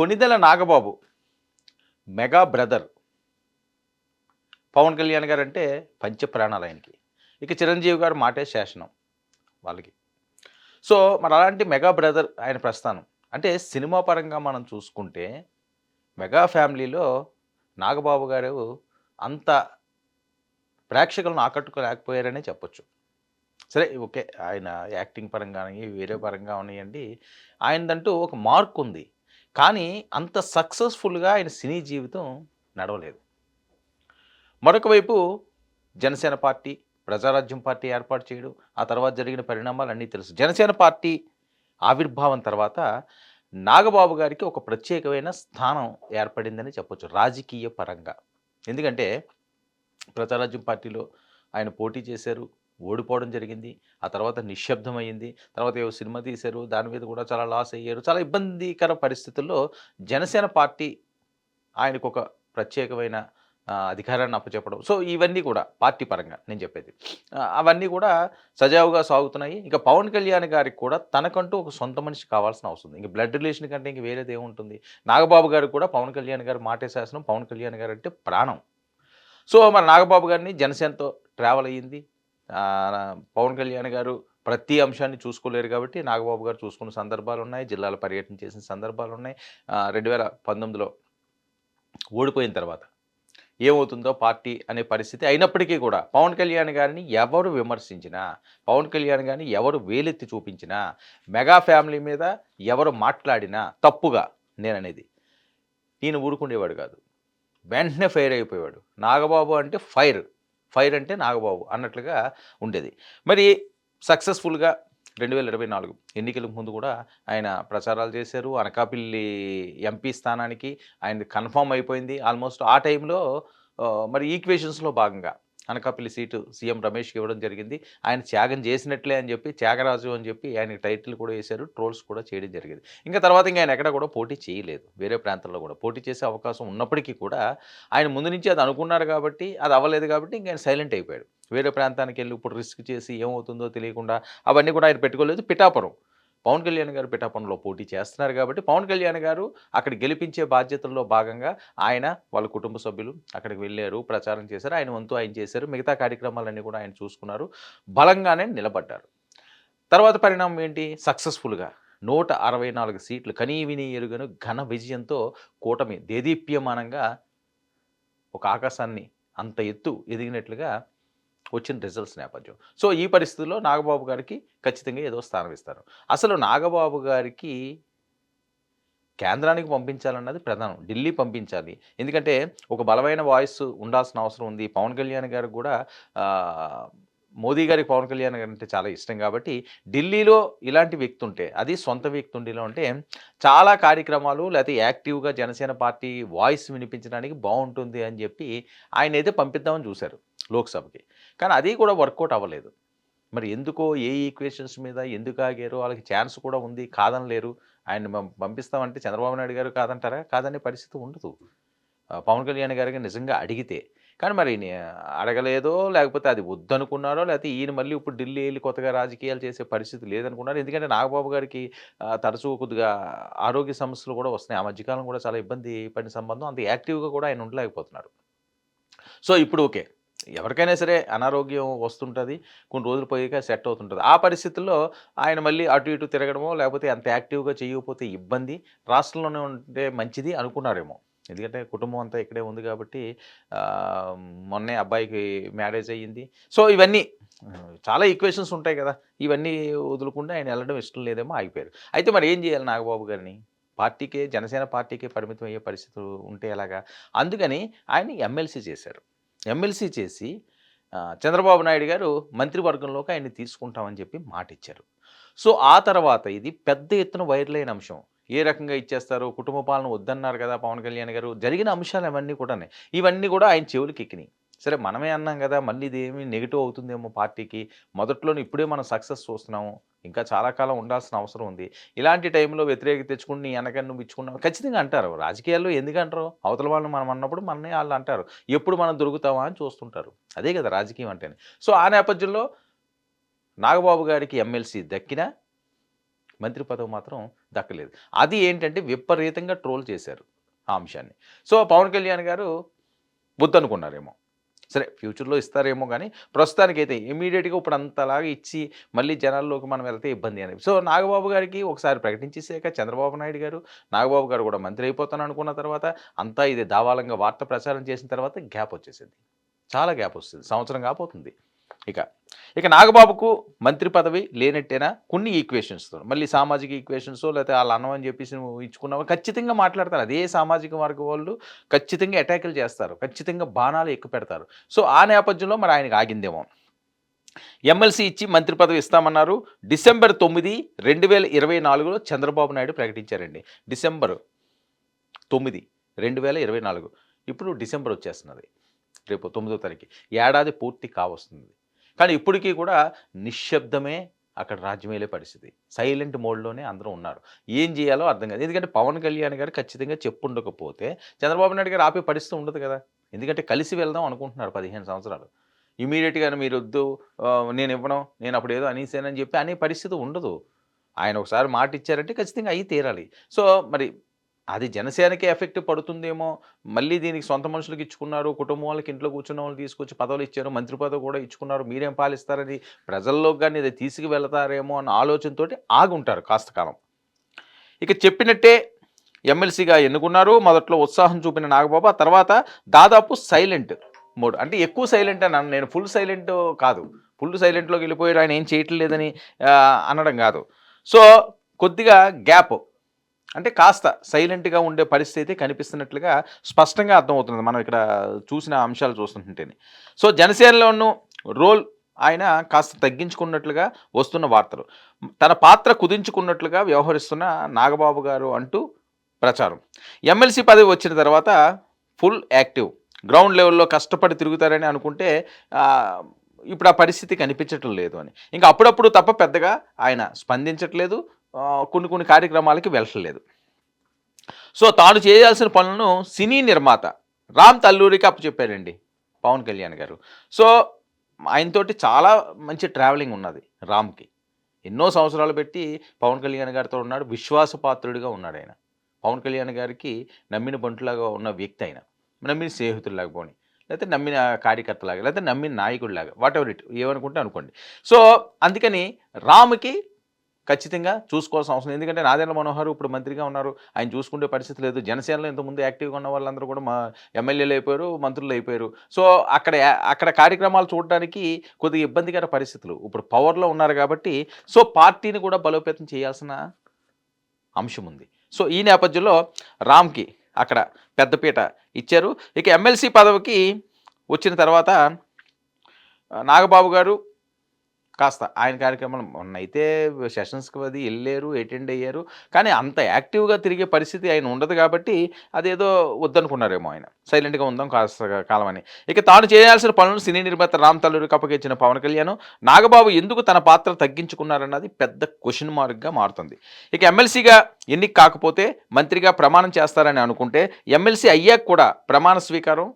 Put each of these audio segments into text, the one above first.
Konidela Nagababu mega brother. Pawan Kalyan గారు అంటే పంచప్రాణాలు ఆయనకి. ఇక చిరంజీవి గారు మాటే శాసనం వాళ్ళకి. సో మరి అలాంటి మెగా బ్రదర్ ఆయన ప్రస్థానం. అంటే సినిమా పరంగా మనం చూసుకుంటే మెగా ఫ్యామిలీలో నాగబాబు గారు అంత ప్రేక్షకులను ఆకట్టుకోలేకపోయారనే చెప్పొచ్చు. సరే ఓకే ఆయన యాక్టింగ్ పరంగా వేరే పరంగా ఉన్నాయండి ఆయనదంటూ ఒక మార్క్ ఉంది. కానీ అంత సక్సెస్ఫుల్గా ఆయన సినీ జీవితం నడవలేదు. మరొక వైపు జనసేన పార్టీ ప్రజారాజ్యం పార్టీ ఏర్పాటు చేయడం ఆ తర్వాత జరిగిన పరిణామాలు అన్నీ తెలుసు. జనసేన పార్టీ ఆవిర్భావం తర్వాత నాగబాబు గారికి ఒక ప్రత్యేకమైన స్థానం ఏర్పడిందని చెప్పొచ్చు రాజకీయ పరంగా. ఎందుకంటే ప్రజారాజ్యం పార్టీలో ఆయన పోటీ చేశారు ఓడిపోవడం జరిగింది. ఆ తర్వాత నిశ్శబ్దం తర్వాత ఏవో సినిమా తీశారు. దాని మీద కూడా చాలా లాస్ అయ్యారు. చాలా ఇబ్బందికర పరిస్థితుల్లో జనసేన పార్టీ ఆయనకు ఒక ప్రత్యేకమైన అధికారాన్ని అప్పచెప్పడం. సో ఇవన్నీ కూడా పార్టీ పరంగా నేను చెప్పేది. అవన్నీ కూడా సజావుగా సాగుతున్నాయి. ఇంకా పవన్ కళ్యాణ్ గారికి కూడా తనకంటూ ఒక సొంత మనిషి కావాల్సిన అవసరం. ఇంక బ్లడ్ రిలేషన్ కంటే ఇంక వేరేది ఏముంటుంది? నాగబాబు గారికి కూడా పవన్ కళ్యాణ్ గారు మాటే శాసనం పవన్ కళ్యాణ్ గారు అంటే ప్రాణం. సో మరి నాగబాబు గారిని జనసేనతో ట్రావెల్ అయ్యింది. పవన్ కళ్యాణ్ గారు ప్రతి అంశాన్ని చూసుకోలేరు కాబట్టి నాగబాబు గారు చూసుకున్న సందర్భాలు ఉన్నాయి జిల్లాలో పర్యటన చేసిన సందర్భాలు ఉన్నాయి. రెండు వేల పంతొమ్మిదిలో ఓడిపోయిన తర్వాత ఏమవుతుందో పార్టీ అనే పరిస్థితి అయినప్పటికీ కూడా పవన్ కళ్యాణ్ గారిని ఎవరు విమర్శించినా పవన్ కళ్యాణ్ గారిని ఎవరు వేలెత్తి చూపించినా మెగా ఫ్యామిలీ మీద ఎవరు మాట్లాడినా తప్పుగా నేననేది. నేను ఊరుకుండేవాడు కాదు. వెంటనే ఫైర్ అయిపోయేవాడు. నాగబాబు అంటే ఫైర్. ఫైర్ అంటే నాగబాబు అన్నట్లుగా ఉండేది. మరి సక్సెస్ఫుల్గా రెండు వేల ఇరవై నాలుగు ఎన్నికలకు ముందు కూడా ఆయన ప్రచారాలు చేశారు. అనకాపల్లి ఎంపీ స్థానానికి ఆయన కన్ఫామ్ అయిపోయింది. ఆల్మోస్ట్ ఆ టైంలో మరి ఈక్వేషన్స్లో భాగంగా అనకాపల్లి సీటు సీఎం రమేష్కి ఇవ్వడం జరిగింది. ఆయన త్యాగం చేసినట్లే అని చెప్పి త్యాగరాజు అని చెప్పి ఆయన టైటిల్ కూడా వేశారు ట్రోల్స్ కూడా చేయడం జరిగింది. ఇంకా తర్వాత ఇంకా ఆయన ఎక్కడ కూడా పోటీ చేయలేదు. వేరే ప్రాంతాల్లో కూడా పోటీ చేసే అవకాశం ఉన్నప్పటికీ కూడా ఆయన ముందు నుంచి అది అనుకున్నారు కాబట్టి అది అవ్వలేదు కాబట్టి ఇంకా ఆయన సైలెంట్ అయిపోయాడు. వేరే ప్రాంతానికి వెళ్ళి ఇప్పుడు రిస్క్ చేసి ఏమవుతుందో తెలియకుండా అవన్నీ కూడా ఆయన పెట్టుకోలేదు. పిఠాపురం పవన్ కళ్యాణ్ గారు పిఠాపురంలో పోటీ చేస్తున్నారు కాబట్టి పవన్ కళ్యాణ్ గారు అక్కడ గెలిపించే బాధ్యతల్లో భాగంగా ఆయన వాళ్ళ కుటుంబ సభ్యులు అక్కడికి వెళ్ళారు ప్రచారం చేశారు ఆయన వంతు ఆయన చేశారు మిగతా కార్యక్రమాలన్నీ కూడా ఆయన చూసుకున్నారు బలంగానే నిలబడ్డారు. తర్వాత పరిణామం ఏంటి? సక్సెస్ఫుల్గా నూట అరవై నాలుగు సీట్లు కనీ విని ఎరుగను ఘన విజయంతో కూటమి దేదీప్యమానంగా ఒక ఆకాశాన్ని అంత ఎత్తు ఎదిగినట్లుగా వచ్చిన రిజల్ట్స్ నేపథ్యం. సో ఈ పరిస్థితుల్లో నాగబాబు గారికి ఖచ్చితంగా ఏదో స్థానం ఇస్తారు. అసలు నాగబాబు గారికి కేంద్రానికి పంపించాలన్నది ప్రధానం ఢిల్లీ పంపించాలి. ఎందుకంటే ఒక బలమైన వాయిస్ ఉండాల్సిన అవసరం ఉంది. పవన్ కళ్యాణ్ గారికి కూడా మోదీ గారికి పవన్ కళ్యాణ్ గారు అంటే చాలా ఇష్టం కాబట్టి ఢిల్లీలో ఇలాంటి వ్యక్తి ఉంటే అది సొంత వ్యక్తి ఉండిలో ఉంటే చాలా కార్యక్రమాలు లేకపోతే యాక్టివ్గా జనసేన పార్టీ వాయిస్ వినిపించడానికి బాగుంటుంది అని చెప్పి ఆయన అయితే పంపిద్దామని చూశారు లోక్సభకి. కానీ అది కూడా వర్కౌట్ అవ్వలేదు. మరి ఎందుకో ఏ ఈక్వేషన్స్ మీద ఎందుకు ఆగారు? వాళ్ళకి ఛాన్స్ కూడా ఉంది కాదనలేరు. ఆయన పంపిస్తామంటే చంద్రబాబు నాయుడు గారు కాదంటారా? కాదనే పరిస్థితి ఉండదు. పవన్ కళ్యాణ్ గారికి నిజంగా అడిగితే. కానీ మరి అడగలేదో లేకపోతే అది వద్దనుకున్నారో లేకపోతే ఈయన మళ్ళీ ఇప్పుడు ఢిల్లీ వెళ్ళి కొత్తగా రాజకీయాలు చేసే పరిస్థితి లేదనుకున్నారు. ఎందుకంటే నాగబాబు గారికి తరచూ కొద్దిగా ఆరోగ్య సమస్యలు కూడా వస్తున్నాయి. ఆ మధ్యకాలం కూడా చాలా ఇబ్బంది పడిన సంబంధం. అంత యాక్టివ్గా కూడా ఆయన ఉండలేకపోతున్నారు. సో ఇప్పుడు ఓకే. ఎవరికైనా సరే అనారోగ్యం వస్తుంటుంది కొన్ని రోజులు పోయాక సెట్ అవుతుంటుంది. ఆ పరిస్థితుల్లో ఆయన మళ్ళీ అటు ఇటు తిరగడమో లేకపోతే అంత యాక్టివ్గా చేయకపోతే ఇబ్బంది రాష్ట్రంలోనే ఉంటే మంచిది అనుకున్నారేమో. ఎందుకంటే కుటుంబం అంతా ఇక్కడే ఉంది కాబట్టి మొన్నే అబ్బాయికి మ్యారేజ్ అయ్యింది. సో ఇవన్నీ చాలా ఈక్వేషన్స్ ఉంటాయి కదా. ఇవన్నీ వదులుకుండా ఆయన వెళ్ళడం ఇష్టం లేదేమో ఆగిపోయారు. అయితే మరి ఏం చేయాలి నాగబాబు గారిని? పార్టీకే జనసేన పార్టీకే పరిమితం అయ్యే పరిస్థితులు ఉంటే ఎలాగా? అందుకని ఆయన ఎమ్మెల్సీ చేశారు. ఎమ్మెల్సీ చేసి చంద్రబాబు నాయుడు గారు మంత్రివర్గంలోకి ఆయన్ని తీసుకుంటామని చెప్పి మాట ఇచ్చారు సో ఆ తర్వాత ఇది పెద్ద ఎత్తున వైరల్ అయిన అంశం. ఏ రకంగా ఇచ్చేస్తారు కుటుంబ పాలన వద్దన్నారు కదా పవన్ కళ్యాణ్ గారు జరిగిన అంశాలు అవన్నీ కూడా ఇవన్నీ కూడా ఆయన చెవులకి ఎక్కినాయి. సరే మనమే అన్నాం కదా మళ్ళీ ఇది నెగిటివ్ అవుతుందేమో పార్టీకి. మొదట్లోనే ఇప్పుడే మనం సక్సెస్ చూస్తున్నాము. ఇంకా చాలా కాలం ఉండాల్సిన అవసరం ఉంది. ఇలాంటి టైంలో వ్యతిరేక తెచ్చుకుని నీ వెనక నువ్వు ఇచ్చుకున్నావు. ఖచ్చితంగా అంటారు. రాజకీయాల్లో ఎందుకు అంటారు అవతల వాళ్ళని మనం అన్నప్పుడు మనని వాళ్ళు అంటారు. ఎప్పుడు మనం దొరుకుతామా అని చూస్తుంటారు. అదే కదా రాజకీయం అంటేనే. సో ఆ నేపథ్యంలో నాగబాబు గారికి ఎమ్మెల్సీ దక్కినా మంత్రి పదవి మాత్రం దక్కలేదు. అది ఏంటంటే విపరీతంగా ట్రోల్ చేశారు ఆ అంశాన్ని. సో పవన్ కళ్యాణ్ గారు వద్దనుకున్నారేమో సరే ఫ్యూచర్లో ఇస్తారేమో కానీ ప్రస్తుతానికైతే ఇమీడియట్గా ఇప్పుడు అంతలాగా ఇచ్చి మళ్ళీ జనాల్లోకి మనం వెళ్తే ఇబ్బంది అనేది. సో నాగబాబు గారికి ఒకసారి ప్రకటించేసాక చంద్రబాబు నాయుడు గారు నాగబాబు గారు కూడా మంత్రి అయిపోతాను అనుకున్న తర్వాత అంతా ఇది దావాలంగా వార్త ప్రచారం చేసిన తర్వాత గ్యాప్ వచ్చేసింది. చాలా గ్యాప్ వస్తుంది. సంవత్సరం కాపోతుంది ఇక ఇక నాగబాబుకు మంత్రి పదవి లేనట్టేనా? కొన్ని ఈక్వేషన్స్తో మళ్ళీ సామాజిక ఈక్వేషన్స్ లేకపోతే వాళ్ళ అన్నం అని చెప్పేసి ఇచ్చుకున్నావు? ఖచ్చితంగా మాట్లాడతారు. అదే సామాజిక వర్గ వాళ్ళు ఖచ్చితంగా అటాకులు చేస్తారు. ఖచ్చితంగా బాణాలు ఎక్కువ పెడతారు. సో ఆ నేపథ్యంలో మరి ఆయనకు ఆగిందేమో. ఎమ్మెల్సీ ఇచ్చి మంత్రి పదవి ఇస్తామన్నారు. డిసెంబర్ తొమ్మిది రెండు వేల ఇరవై నాలుగులో చంద్రబాబు నాయుడు ప్రకటించారండి. డిసెంబర్ తొమ్మిది రెండు వేల ఇరవై నాలుగు. ఇప్పుడు డిసెంబర్ వచ్చేస్తున్నది. రేపు తొమ్మిదో తారీఖు. ఏడాది పూర్తి కావస్తుంది కానీ ఇప్పటికీ కూడా నిశ్శబ్దమే అక్కడ రాజ్యమేలే పరిస్థితి. సైలెంట్ మోడ్లోనే అందరూ ఉన్నారు. ఏం చేయాలో అర్థం కాదు. ఎందుకంటే పవన్ కళ్యాణ్ గారు ఖచ్చితంగా చెప్పుండకపోతే చంద్రబాబు నాయుడు గారు ఆపే పరిస్థితి ఉండదు కదా. ఎందుకంటే కలిసి వెళ్దాం అనుకుంటున్నారు పదిహేను సంవత్సరాలు. ఇమీడియట్గా మీరు వద్దు నేను ఇవ్వడం నేను అప్పుడు ఏదో అనేసానని చెప్పి అనే పరిస్థితి ఉండదు. ఆయన ఒకసారి మాట ఇచ్చారంటే ఖచ్చితంగా అయ్యి తీరాలి. సో మరి అది జనసేనకే ఎఫెక్ట్ పడుతుందేమో మళ్ళీ దీనికి సొంత మనుషులకు ఇచ్చుకున్నారు కుటుంబం వాళ్ళకి ఇంట్లో కూర్చున్న వాళ్ళు తీసుకొచ్చి పదవులు ఇచ్చారు మంత్రి పదవి కూడా ఇచ్చుకున్నారు మీరేం పాలిస్తారని ప్రజల్లోకి కానీ ఇది తీసుకువెళ్తారేమో అన్న ఆలోచనతో ఆగుంటారు కాస్త కాలం ఇక చెప్పినట్టే ఎమ్మెల్సీగా ఎన్నుకున్నారు మొదట్లో ఉత్సాహం చూపిన నాగబాబు ఆ తర్వాత దాదాపు సైలెంట్ మోడ్. అంటే ఎక్కువ సైలెంట్ అని అన్న- నేను ఫుల్ సైలెంట్ కాదు. ఫుల్ సైలెంట్లోకి వెళ్ళిపోయాడు ఆయన ఏం చేయట్లేదని అనడం కాదు. సో కొద్దిగా గ్యాప్ అంటే కాస్త సైలెంట్గా ఉండే పరిస్థితి కనిపిస్తున్నట్లుగా స్పష్టంగా అర్థమవుతుంది మనం ఇక్కడ చూసిన అంశాలు చూస్తుంటేనే. సో జనసేనలోను రోల్ ఆయన కాస్త తగ్గించుకున్నట్లుగా వస్తున్న వార్తలు. తన పాత్ర కుదించుకున్నట్లుగా వ్యవహరిస్తున్న నాగబాబు గారు అంటూ ప్రచారం. ఎమ్మెల్సీ పదవి వచ్చిన తర్వాత ఫుల్ యాక్టివ్. గ్రౌండ్ లెవెల్లో కష్టపడి తిరుగుతారని అనుకుంటే ఇప్పుడు ఆ పరిస్థితి కనిపించటం లేదు అని. ఇంకా అప్పుడప్పుడు తప్ప పెద్దగా ఆయన స్పందించట్లేదు. కొన్ని కొన్ని కార్యక్రమాలకి వెళ్ళట్లేదు. సో తాను చేయాల్సిన పనులను సినీ నిర్మాత రామ్ తల్లూరికి అప్పచెప్పారండి పవన్ కళ్యాణ్ గారు. సో ఆయనతోటి చాలా మంచి ట్రావెలింగ్ ఉన్నది రామ్కి. ఎన్నో సంవత్సరాలు పెట్టి పవన్ కళ్యాణ్ గారితో ఉన్నాడు విశ్వాసపాత్రుడిగా ఉన్నాడు ఆయన. పవన్ కళ్యాణ్ గారికి నమ్మిన బంటులాగా ఉన్న వ్యక్తి ఆయన. నమ్మిన స్నేహితుడిలాగా పోని లేకపోతే నమ్మిన కార్యకర్తలాగా లేకపోతే నమ్మిన నాయకుడిలాగా వాట్ ఎవర్ ఇట్ ఏమనుకుంటే అనుకోండి. సో అందుకని రామ్కి ఖచ్చితంగా చూసుకోవాల్సిన అవసరం ఎందుకంటే నాదేళ్ళ మనోహర్ ఇప్పుడు మంత్రిగా ఉన్నారు. ఆయన చూసుకునే పరిస్థితి లేదు. జనసేనలో ఇంతకుముందు యాక్టివ్గా ఉన్న వాళ్ళందరూ కూడా మా ఎమ్మెల్యేలు అయిపోయారు మంత్రులు అయిపోయారు. సో అక్కడ అక్కడ కార్యక్రమాలు చూడడానికి కొద్దిగా ఇబ్బందికర పరిస్థితులు. ఇప్పుడు పవర్లో ఉన్నారు కాబట్టి సో పార్టీని కూడా బలోపేతం చేయాల్సిన అంశం ఉంది. సో ఈ నేపథ్యంలో రామ్కి అక్కడ పెద్దపీట ఇచ్చారు. ఇక ఎమ్మెల్సీ పదవికి వచ్చిన తర్వాత నాగబాబు గారు కాస్త ఆయన కార్యక్రమాలు మొన్న అయితే సెషన్స్కి అది వెళ్ళారు అటెండ్ అయ్యారు. కానీ అంత యాక్టివ్గా తిరిగే పరిస్థితి ఆయన ఉండదు కాబట్టి అదేదో వద్దనుకున్నారేమో ఆయన. సైలెంట్గా ఉందాం కాస్త కాలమని. ఇక తాను చేయాల్సిన పనులను సినీ నిర్మాత రామ్ తల్లూరికి అప్పగించిన పవన్ కళ్యాణ్ నాగబాబు ఎందుకు తన పాత్ర తగ్గించుకున్నారన్నది పెద్ద క్వశ్చన్ మార్క్గా మారుతుంది. ఇక ఎమ్మెల్సీగా ఎన్నిక కాకపోతే మంత్రిగా ప్రమాణం చేస్తారని అనుకుంటే ఎమ్మెల్సీ అయ్యాక కూడా ప్రమాణ స్వీకారం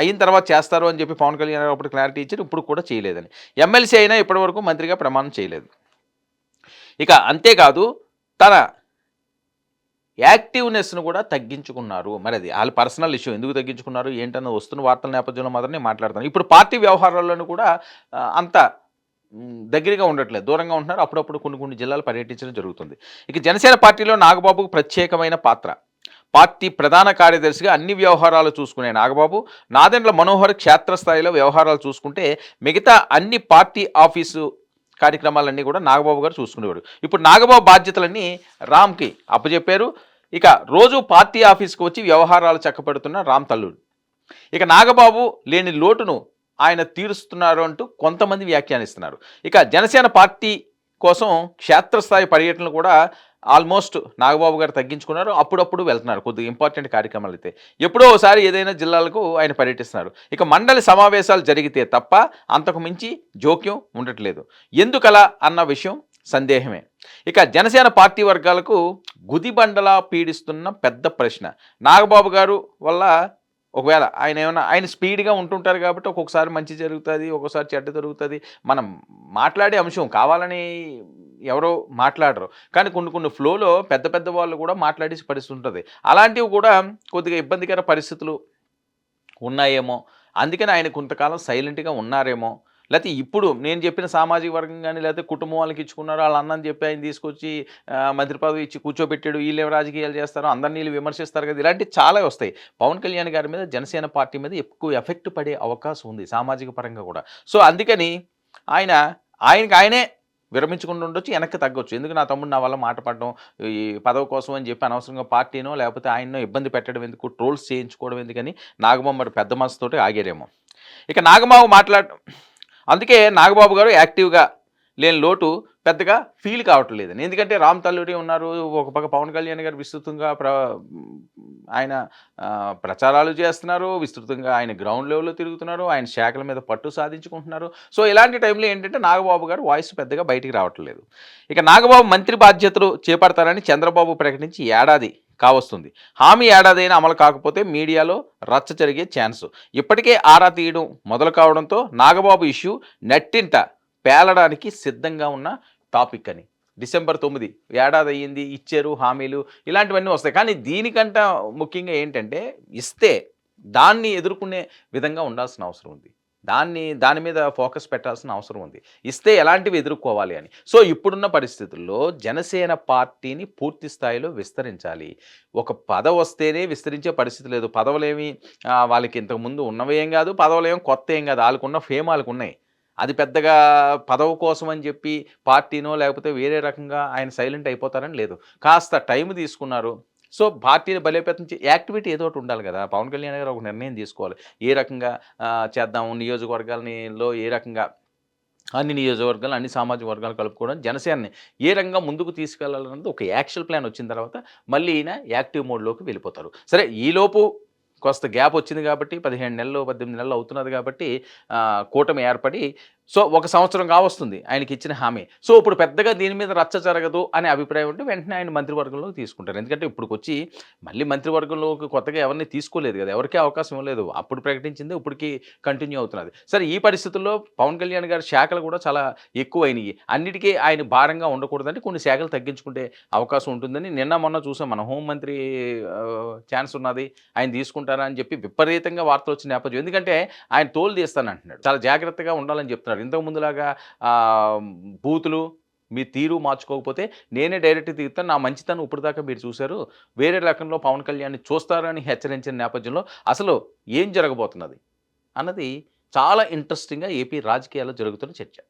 అయిన తర్వాత చేస్తారు అని చెప్పి పవన్ కళ్యాణ్ అప్పుడు క్లారిటీ ఇచ్చారు. ఇప్పుడు కూడా చేయలేదని. ఎమ్మెల్సీ అయినా ఇప్పటివరకు మంత్రిగా ప్రమాణం చేయలేదు. ఇక అంతేకాదు తన యాక్టివ్నెస్ను కూడా తగ్గించుకున్నారు. మరి అది వాళ్ళ పర్సనల్ ఇష్యూ ఎందుకు తగ్గించుకున్నారు? ఏంటన్న వస్తున్న వార్తల నేపథ్యంలో మాత్రమే నేను మాట్లాడతాను. ఇప్పుడు పార్టీ వ్యవహారాల్లోనూ కూడా అంత దగ్గరగా ఉండట్లేదు. దూరంగా ఉంటున్నారు. అప్పుడప్పుడు కొన్ని కొన్ని జిల్లాలు పర్యటించడం జరుగుతుంది. ఇక జనసేన పార్టీలో నాగబాబుకు ప్రత్యేకమైన పాత్ర. పార్టీ ప్రధాన కార్యదర్శిగా అన్ని వ్యవహారాలు చూసుకునే నాగబాబు నాదెండ్ల మనోహర్ క్షేత్రస్థాయిలో వ్యవహారాలు చూసుకుంటే మిగతా అన్ని పార్టీ ఆఫీసు కార్యక్రమాలన్నీ కూడా నాగబాబు గారు చూసుకునేవాడు. ఇప్పుడు నాగబాబు బాధ్యతలన్నీ రామ్కి అప్పచెప్పారు ఇక రోజు పార్టీ ఆఫీస్కి వచ్చి వ్యవహారాలు చక్కబెడుతున్న రామ్ తల్లుడు ఇక నాగబాబు లేని లోటును ఆయన తీరుస్తున్నారు అంటూ కొంతమంది వ్యాఖ్యానిస్తున్నారు. ఇక జనసేన పార్టీ కోసం క్షేత్రస్థాయి పర్యటనలు కూడా ఆల్మోస్ట్ నాగబాబు గారు తగ్గించుకున్నారు. అప్పుడప్పుడు వెళ్తున్నారు. కొద్దిగా ఇంపార్టెంట్ కార్యక్రమాలు అయితే. ఎప్పుడో ఒకసారి ఏదైనా జిల్లాలకు ఆయన పర్యటిస్తున్నారు. ఇక మండలి సమావేశాలు జరిగితే తప్ప అంతకు మించి జోక్యం ఉండట్లేదు. ఎందుకలా అన్న విషయం సందేహమే. ఇక జనసేన పార్టీ వర్గాలకు గుదిబండలా పీడిస్తున్న పెద్ద ప్రశ్న. నాగబాబు గారు వల్ల ఒకవేళ ఆయన ఏమైనా ఆయన స్పీడ్గా ఉంటుంటారు కాబట్టి ఒక్కొక్కసారి మంచి జరుగుతుంది ఒక్కొక్కసారి చెడ్డ జరుగుతుంది. మనం మాట్లాడే అంశం కావాలని ఎవరో మాట్లాడరు. కానీ కొన్ని కొన్ని ఫ్లోలో పెద్ద పెద్ద వాళ్ళు కూడా మాట్లాడేసి పరిస్థితి ఉంటుంది అలాంటివి కూడా కొద్దిగా ఇబ్బందికర పరిస్థితులు ఉన్నాయేమో. అందుకని ఆయన కొంతకాలం సైలెంట్గా ఉన్నారేమో. లేకపోతే ఇప్పుడు నేను చెప్పిన సామాజిక వర్గం కానీ లేకపోతే కుటుంబం వాళ్ళకి ఇచ్చుకున్నారు వాళ్ళ అన్నని చెప్పి ఆయన తీసుకొచ్చి ఆ, మంత్రి పదవి ఇచ్చి కూర్చోబెట్టాడు వీళ్ళు రాజకీయాలు చేస్తారు అందరినీ వీళ్ళు విమర్శిస్తారు కదా ఇలాంటివి చాలా వస్తాయి. పవన్ కళ్యాణ్ గారి మీద జనసేన పార్టీ మీద ఎక్కువ ఎఫెక్ట్ పడే అవకాశం ఉంది సామాజిక పరంగా కూడా. సో అందుకని ఆయన ఆయనకి ఆయనే విరమించుకుంటూ ఉండొచ్చు వెనక్కి తగ్గొచ్చు. ఎందుకు నా తమ్ముడు నా వల్ల మాట పడడం ఈ పదవి కోసం అని చెప్పి అనవసరంగా పార్టీనో లేకపోతే ఆయన్నో ఇబ్బంది పెట్టడం ఎందుకు ట్రోల్స్ చేయించుకోవడం ఎందుకని నాగబాబు మరి పెద్ద మనసుతోటి ఆగారేమో. ఇక నాగబాబు మాట్లాడటం అందుకే నాగబాబు గారు యాక్టివ్గా లేని లోటు పెద్దగా ఫీల్ కావట్లేదు ఎందుకంటే రామ్ తల్లూరి ఉన్నారు ఒక పక్క పవన్ కళ్యాణ్ గారు విస్తృతంగా ప్ర ఆయన ప్రచారాలు చేస్తున్నారు విస్తృతంగా ఆయన గ్రౌండ్ లెవెల్లో తిరుగుతున్నారు ఆయన శాఖల మీద పట్టు సాధించుకుంటున్నారు. సో ఇలాంటి టైంలో ఏంటంటే నాగబాబు గారు వాయిస్ పెద్దగా బయటికి రావట్లేదు ఇక నాగబాబు మంత్రి బాధ్యతలు చేపడతారని చంద్రబాబు ప్రకటించి ఏడాది కావస్తుంది. హామీ ఏడాదైనా అమలు కాకపోతే మీడియాలో రచ్చ జరిగే ఛాన్స్. ఇప్పటికే ఆరా తీయడం మొదలు కావడంతో నాగబాబు ఇష్యూ నెట్టింట పేలడానికి సిద్ధంగా ఉన్న టాపిక్ అని. డిసెంబర్ తొమ్మిది ఏడాది అయ్యింది ఇచ్చారు హామీలు ఇలాంటివన్నీ వస్తాయి. కానీ దీనికంట ముఖ్యంగా ఏంటంటే ఇస్తే దాన్ని ఎదుర్కొనే విధంగా ఉండాల్సిన అవసరం ఉంది. దాన్ని దాని మీద ఫోకస్ పెట్టాల్సిన అవసరం ఉంది. ఇస్తే ఎలాంటివి ఎదుర్కోవాలి అని. సో ఇప్పుడున్న పరిస్థితుల్లో జనసేన పార్టీని పూర్తి స్థాయిలో విస్తరించాలి. ఒక పదవి వస్తేనే విస్తరించే పరిస్థితి లేదు. పదవులేమి వాళ్ళకి ఇంతకుముందు ఉన్నవి ఏం కాదు పదవులు కొత్త ఏం కాదు. వాళ్ళకున్న ఫేమ్ వాళ్ళకు ఉన్నాయి. అది పెద్దగా పదవి కోసం అని చెప్పి పార్టీనో లేకపోతే వేరే రకంగా ఆయన సైలెంట్ అయిపోతారని లేదు. కాస్త టైం తీసుకున్నారు. సో పార్టీని బలోపేతం యాక్టివిటీ ఏదో ఒకటి ఉండాలి కదా. పవన్ కళ్యాణ్ గారు ఒక నిర్ణయం తీసుకోవాలి. ఏ రకంగా చేద్దాము చేద్దాం నియోజకవర్గాలనిలో ఏ రకంగా అన్ని నియోజకవర్గాలు అన్ని సామాజిక వర్గాలు కలుపుకోవడం జనసేనని ఏ రకంగా ముందుకు తీసుకెళ్ళాలన్నది ఒక యాక్షన్ ప్లాన్ వచ్చిన తర్వాత మళ్ళీ ఈయన యాక్టివ్ మోడ్లోకి వెళ్ళిపోతారు. సరే ఈలోపు కొంత గ్యాప్ వచ్చింది కాబట్టి పదిహేను నెలలు పద్దెనిమిది నెలలు అవుతున్నది కాబట్టి కూటమి ఏర్పడి సో ఒక సంవత్సరం కావస్తుంది ఆయనకి ఇచ్చిన హామీ. సో ఇప్పుడు పెద్దగా దీని మీద రచ్చ జరగదు అనే అభిప్రాయం ఉంటే వెంటనే ఆయన మంత్రివర్గంలోకి తీసుకుంటారు. ఎందుకంటే ఇప్పుడు వచ్చి మళ్ళీ మంత్రివర్గంలోకి కొత్తగా ఎవరిని తీసుకోలేదు కదా ఎవరికీ అవకాశం ఇవ్వలేదు. అప్పుడు ప్రకటించింది ఇప్పటికీ కంటిన్యూ అవుతున్నది. సరే ఈ పరిస్థితుల్లో పవన్ కళ్యాణ్ గారి శాఖలు కూడా చాలా ఎక్కువైనవి అన్నిటికీ ఆయన భారంగా ఉండకూడదంటే కొన్ని శాఖలు తగ్గించుకుంటే అవకాశం ఉంటుందని నిన్న మొన్న చూసాం. మన హోంమంత్రి ఛాన్స్ ఉన్నది ఆయన తీసుకుంటారా అని చెప్పి విపరీతంగా వార్తలు వచ్చిన నేపథ్యం. ఎందుకంటే ఆయన తోలు తీస్తానంటున్నాడు. చాలా జాగ్రత్తగా ఉండాలని చెప్తున్నాడు. ఇంతకు ముందులాగా బూతులు మీ తీరు మార్చుకోకపోతే నేనే డైరెక్ట్ తీస్తాను నా మంచితనం ఇప్పుడు దాకా మీరు చూశారు. వేరే రకంలో పవన్ కళ్యాణ్ని చూస్తారని హెచ్చరించిన నేపథ్యంలో అసలు ఏం జరగబోతున్నది అన్నది చాలా ఇంట్రెస్టింగ్గా ఏపీ రాజకీయాల్లో జరుగుతున్న చర్చ.